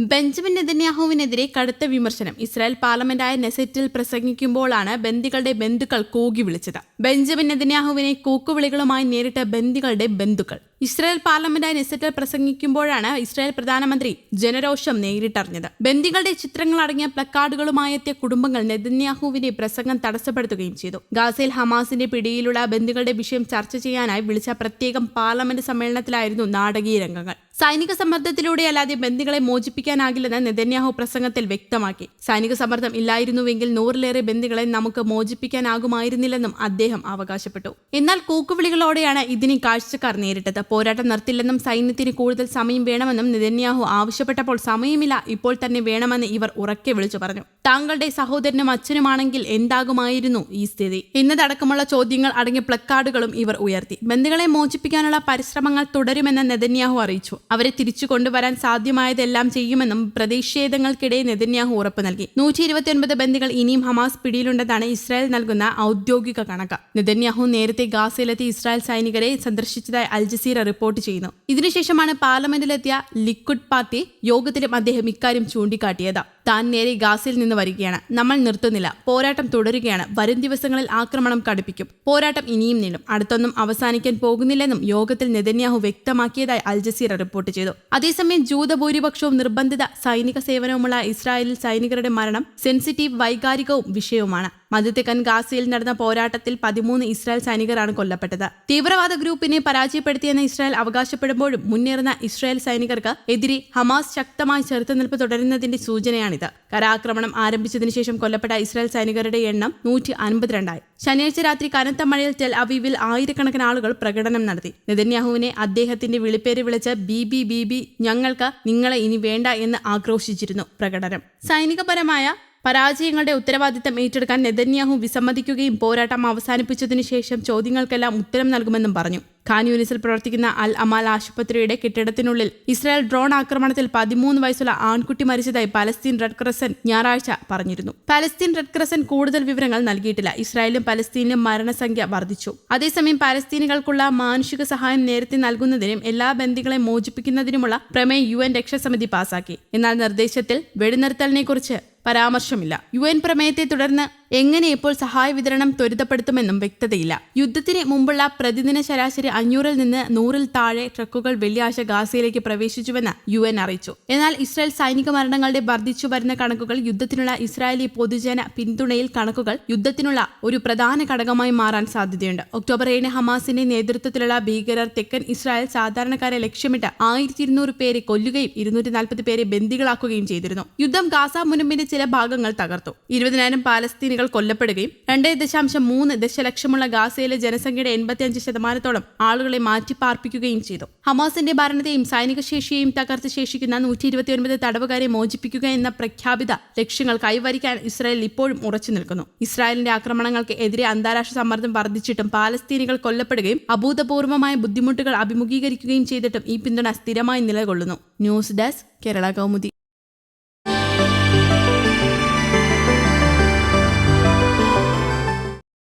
Benjamin നെതന്യാഹുവിനെതിരെ കടുത്ത വിമർശനം. Israel പാർലമെന്റായ നെസറ്റിൽ പ്രസംഗിക്കുമ്പോഴാണ് ബന്ദികളുടെ ബന്ധുക്കൾ കൂകി വിളിച്ചത്. ബെഞ്ചമിൻ നെതന്യാഹുവിനെ കൂക്കുവിളികളുമായി നേരിട്ട ബന്ദികളുടെ ബന്ധുക്കൾ. ഇസ്രായേൽ പാർലമെന്റായി നെസറ്റിൽ പ്രസംഗിക്കുമ്പോഴാണ് ഇസ്രായേൽ പ്രധാനമന്ത്രി ജനരോഷം നേരിട്ടറിഞ്ഞത്. ബന്ദികളുടെ ചിത്രങ്ങൾ അടങ്ങിയ പ്ലക്കാർഡുകളുമായി എത്തിയ കുടുംബങ്ങൾ നെതന്യാഹുവിന്റെ പ്രസംഗം തടസ്സപ്പെടുത്തുകയും ചെയ്തു. ഗാസയിൽ ഹമാസിന്റെ പിടിയിലുള്ള ബന്ദികളുടെ വിഷയം ചർച്ച ചെയ്യാനായി വിളിച്ച പ്രത്യേകം പാർലമെന്റ് സമ്മേളനത്തിലായിരുന്നു നാടകീയ രംഗങ്ങൾ. സൈനിക സമ്മർദ്ദത്തിലൂടെ അല്ലാതെ ബന്ദികളെ മോചിപ്പിക്കാനാകില്ലെന്ന് നെതന്യാഹു പ്രസംഗത്തിൽ വ്യക്തമാക്കി. സൈനിക സമ്മർദ്ദം ഇല്ലായിരുന്നുവെങ്കിൽ നൂറിലേറെ ബന്ദികളെ നമുക്ക് മോചിപ്പിക്കാനാകുമായിരുന്നില്ലെന്നും അദ്ദേഹം അവകാശപ്പെട്ടു. എന്നാൽ കൂക്കുവിളികളോടെയാണ് ഇതിനെ കാഴ്ചക്കാർ നേരിട്ടത്. പോരാട്ടം നിർത്തില്ലെന്നും സൈന്യത്തിന് കൂടുതൽ സമയം വേണമെന്നും നെതന്യാഹു ആവശ്യപ്പെട്ടപ്പോൾ സമയമില്ല ഇപ്പോൾ തന്നെ വേണമെന്ന് ഇവർ ഉറക്കെ വിളിച്ചു പറഞ്ഞു. താങ്കളുടെ സഹോദരനും അച്ഛനുമാണെങ്കിൽ എന്താകുമായിരുന്നു ഈ സ്ഥിതി? എന്നതടക്കമുള്ള ചോദ്യങ്ങൾ അടങ്ങിയ പ്ലക്കാർഡുകളും ഇവർ ഉയർത്തി. ബന്ധുക്കളെ മോചിപ്പിക്കാനുള്ള പരിശ്രമങ്ങൾ തുടരുമെന്ന് നെതന്യാഹു അറിയിച്ചു. അവരെ തിരിച്ചു കൊണ്ടുവരാൻ സാധ്യമായതെല്ലാം ചെയ്യുമെന്നും പ്രതിഷേധങ്ങൾക്കിടെ നെതന്യാഹു ഉറപ്പ് നൽകി. നൂറ്റി ഇരുപത്തിയൊൻപത് ബന്ദികൾ ഇനിയും ഹമാസ് പിടിയിലുണ്ടെന്നാണ് ഇസ്രായേൽ നൽകുന്ന ഔദ്യോഗിക കണക്ക്. നെതന്യാഹു നേരത്തെ ഗാസയിലെത്തി ഇസ്രായേൽ സൈനികരെ സന്ദർശിച്ചതായി അൽ ജസീറ റിപ്പോർട്ട് ചെയ്യുന്നു. ഇതിനുശേഷമാണ് പാർലമെന്റിലെത്തിയ ലിക്വിഡ് പാർട്ടി യോഗത്തിലും അദ്ദേഹം ഇക്കാര്യം ചൂണ്ടിക്കാട്ടിയത്. താൻ നേരെ ഗാസയിൽ നിന്ന് വരികയാണ്. നമ്മൾ നിർത്തുന്നില്ല. പോരാട്ടം തുടരുകയാണ്. വരും ദിവസങ്ങളിൽ ആക്രമണം കടുപ്പിക്കും. പോരാട്ടം ഇനിയും നീളും. അടുത്തൊന്നും അവസാനിക്കാൻ പോകുന്നില്ലെന്നും യോഗത്തിൽ നെതന്യാഹു വ്യക്തമാക്കിയതായി അൽ ജസീറ റിപ്പോർട്ട് ചെയ്തു. അതേസമയം ജൂതഭൂരിപക്ഷവും നിർബന്ധിത സൈനിക സേവനവുമുള്ള ഇസ്രായേലിൽ സൈനികരുടെ മരണം സെൻസിറ്റീവ് വൈകാരികവും വിഷയവുമാണ്. മധ്യതെക്കൻ ഗാസയിൽ നടന്ന പോരാട്ടത്തിൽ പതിമൂന്ന് ഇസ്രായേൽ സൈനികരാണ് കൊല്ലപ്പെട്ടത്. തീവ്രവാദ ഗ്രൂപ്പിനെ പരാജയപ്പെടുത്തിയെന്ന് ഇസ്രായേൽ അവകാശപ്പെടുമ്പോഴും മുന്നേറുന്ന ഇസ്രായേൽ സൈനികർക്ക് എതിരെ ഹമാസ് ശക്തമായി ചെറുത്തുനിൽപ്പ് തുടരുന്നതിന്റെ സൂചനയാണിത്. കരാക്രമണം ആരംഭിച്ചതിനു ശേഷം കൊല്ലപ്പെട്ട ഇസ്രായേൽ സൈനികരുടെ എണ്ണം നൂറ്റി അൻപത്തിരണ്ടായി ശനിയാഴ്ച രാത്രി കനത്ത മഴയിൽ ടെൽ അവീവിൽ ആയിരക്കണക്കിന് ആളുകൾ പ്രകടനം നടത്തി. നെതന്യാഹുവിനെ അദ്ദേഹത്തിന്റെ വിളിപ്പേര് വിളിച്ച് ബി ബി ബി ബി ഞങ്ങൾക്ക് നിങ്ങളെ ഇനി വേണ്ട എന്ന് ആക്രോശിച്ചിരുന്നു പ്രകടനം. സൈനികപരമായ പരാജയങ്ങളുടെ ഉത്തരവാദിത്തം ഏറ്റെടുക്കാൻ നെതന്യാഹു വിസമ്മതിക്കുകയും പോരാട്ടം അവസാനിപ്പിച്ചതിനു ശേഷം ചോദ്യങ്ങൾക്കെല്ലാം ഉത്തരം നൽകുമെന്നും പറഞ്ഞു. ഖാൻ യൂനിസിൽ പ്രവർത്തിക്കുന്ന അൽ അമാൽ ആശുപത്രിയുടെ കെട്ടിടത്തിനുള്ളിൽ ഇസ്രായേൽ ഡ്രോൺ ആക്രമണത്തിൽ പതിമൂന്ന് വയസ്സുള്ള ആൺകുട്ടി മരിച്ചതായി പലസ്തീൻ റെഡ് ക്രസൻ ഞായറാഴ്ച പറഞ്ഞിരുന്നു. പലസ്തീൻ റെഡ് ക്രസൻ കൂടുതൽ വിവരങ്ങൾ നൽകിയിട്ടില്ല. ഇസ്രായേലും പലസ്തീനിലും മരണസംഖ്യ വർദ്ധിച്ചു. അതേസമയം പലസ്തീനികൾക്കുള്ള മാനുഷിക സഹായം നേരത്തെ നൽകുന്നതിനും എല്ലാ ബന്ദികളെ മോചിപ്പിക്കുന്നതിനുമുള്ള പ്രമേയം യു എൻ രക്ഷാസമിതി പാസാക്കി. എന്നാൽ നിർദ്ദേശത്തിൽ വെടിനിർത്തലിനെക്കുറിച്ച് പരാമർശമില്ല. യു എൻ പ്രമേയത്തെ തുടർന്ന് എങ്ങനെ ഇപ്പോൾ സഹായ വിതരണം ത്വരിതപ്പെടുത്തുമെന്നും വ്യക്തതയില്ല. യുദ്ധത്തിന് മുമ്പുള്ള പ്രതിദിന ശരാശരി അഞ്ഞൂറിൽ നിന്ന് നൂറിൽ താഴെ ട്രക്കുകൾ വെള്ളിയാഴ്ച ഗാസയിലേക്ക് പ്രവേശിച്ചുവെന്ന് യു എൻ അറിയിച്ചു. എന്നാൽ ഇസ്രായേൽ സൈനിക മരണങ്ങളുടെ വർദ്ധിച്ചു വരുന്ന കണക്കുകൾ യുദ്ധത്തിനുള്ള ഇസ്രായേലി പൊതുജന പിന്തുണയിൽ കണക്കുകൾ യുദ്ധത്തിനുള്ള ഒരു പ്രധാന ഘടകമായി മാറാൻ സാധ്യതയുണ്ട്. ഒക്ടോബർ ഏഴിന് ഹമാസിന്റെ നേതൃത്വത്തിലുള്ള ഭീകരർ തെക്കൻ ഇസ്രായേൽ സാധാരണക്കാരെ ലക്ഷ്യമിട്ട് ആയിരത്തി ഇരുന്നൂറ് പേരെ കൊല്ലുകയും ഇരുന്നൂറ്റി നാൽപ്പത് പേരെ ബന്ദികളാക്കുകയും ചെയ്തിരുന്നു. യുദ്ധം ഗാസ മുനമ്പിന്റെ ചില ഭാഗങ്ങൾ തകർത്തു. ഇരുപതിനായിരം പാലസ്തീനികൾ കൊല്ലപ്പെടുകയും രണ്ട് ദശാംശം മൂന്ന് ദശലക്ഷമുള്ള ഗാസയിലെ ജനസംഖ്യയുടെ എൺപത്തിയഞ്ച് ശതമാനത്തോളം ആളുകളെ മാറ്റിപ്പാർപ്പിക്കുകയും ചെയ്തു. ഹമാസിന്റെ ഭരണത്തെയും സൈനിക ശേഷിയെയും തകർത്ത് ശേഷിക്കുന്ന നൂറ്റി ഇരുപത്തിയൊൻപത് തടവുകാരെ മോചിപ്പിക്കുക എന്ന പ്രഖ്യാപിത ലക്ഷ്യങ്ങൾ കൈവരിക്കാൻ ഇസ്രായേൽ ഇപ്പോഴും ഉറച്ചു നിൽക്കുന്നു. ഇസ്രായേലിന്റെ ആക്രമണങ്ങൾക്ക് എതിരെ അന്താരാഷ്ട്ര സമ്മർദ്ദം വർദ്ധിച്ചിട്ടും പാലസ്തീനികൾ കൊല്ലപ്പെടുകയും അഭൂതപൂർവമായ ബുദ്ധിമുട്ടുകൾ അഭിമുഖീകരിക്കുകയും ചെയ്തിട്ടും ഈ പിന്തുണ സ്ഥിരമായി നിലകൊള്ളുന്നു. News desk Kerala Kaumudi.